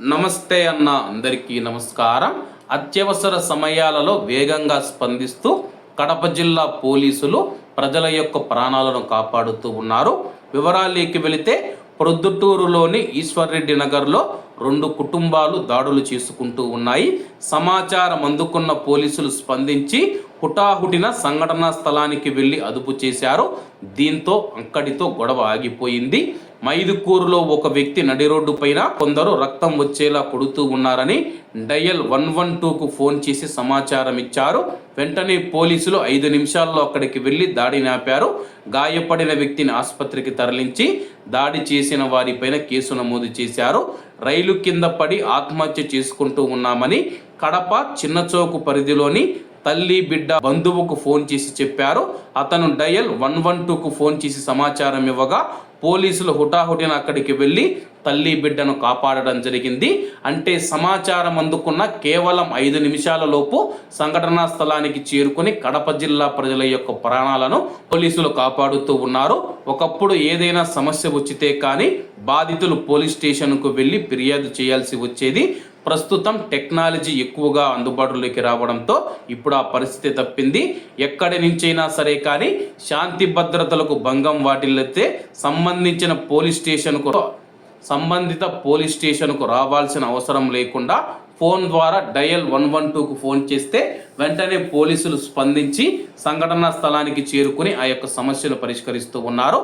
నమస్తే అన్న అందరికీ నమస్కారం. అత్యవసర సమయాలలో వేగంగా స్పందిస్తూ కడప జిల్లా పోలీసులు ప్రజల యొక్క ప్రాణాలను కాపాడుతూ ఉన్నారు. వివరాల్లోకి వెళితే ప్రొద్దుటూరులోని ఈశ్వర్రెడ్డి నగర్లో రెండు కుటుంబాలు దాడులు చేసుకుంటూ ఉన్నాయి. సమాచారం అందుకున్న పోలీసులు స్పందించి హుటాహుటిన సంఘటనా స్థలానికి వెళ్ళి అదుపు చేశారు. దీంతో అక్కడితో గొడవ ఆగిపోయింది. మైదుకూరులో ఒక వ్యక్తి నడి రోడ్డు పైన కొందరు రక్తం వచ్చేలా కొడుతూ ఉన్నారని డయల్ వన్ వన్ టూకు ఫోన్ చేసి సమాచారం ఇచ్చారు. వెంటనే పోలీసులు ఐదు నిమిషాల్లో అక్కడికి వెళ్ళి దాడి నాపారు. గాయపడిన వ్యక్తిని ఆసుపత్రికి తరలించి దాడి చేసిన వారిపైన కేసు నమోదు చేశారు. రైలు కింద పడి ఆత్మహత్య చేసుకుంటూ ఉన్నామని కడప చిన్నచోకు పరిధిలోని తల్లి బిడ్డ బంధువుకు ఫోన్ చేసి చెప్పారు. అతను డయల్ వన్ వన్ టూకు ఫోన్ చేసి సమాచారం ఇవ్వగా పోలీసులు హుటాహుటిన అక్కడికి వెళ్ళి తల్లి బిడ్డను కాపాడడం జరిగింది. అంటే సమాచారం అందుకున్న కేవలం ఐదు నిమిషాల లోపు సంఘటనా స్థలానికి చేరుకుని కడప జిల్లా ప్రజల యొక్క ప్రాణాలను పోలీసులు కాపాడుతూ ఉన్నారు. ఒకప్పుడు ఏదైనా సమస్య వచ్చితే కానీ బాధితులు పోలీస్ స్టేషన్కు వెళ్ళి ఫిర్యాదు చేయాల్సి వచ్చేది. ప్రస్తుతం టెక్నాలజీ ఎక్కువగా అందుబాటులోకి రావడంతో ఇప్పుడు ఆ పరిస్థితి తప్పింది. ఎక్కడి నుంచైనా సరే కానీ శాంతి భద్రతలకు భంగం వాటిల్లితే సంబంధించిన పోలీస్ స్టేషన్కు సంబంధిత పోలీస్ స్టేషన్కు రావాల్సిన అవసరం లేకుండా ఫోన్ ద్వారా డయల్ వన్ వన్ టూకు ఫోన్ చేస్తే వెంటనే పోలీసులు స్పందించి సంఘటనా స్థలానికి చేరుకుని ఆ యొక్క సమస్యను పరిష్కరిస్తూ ఉన్నారు.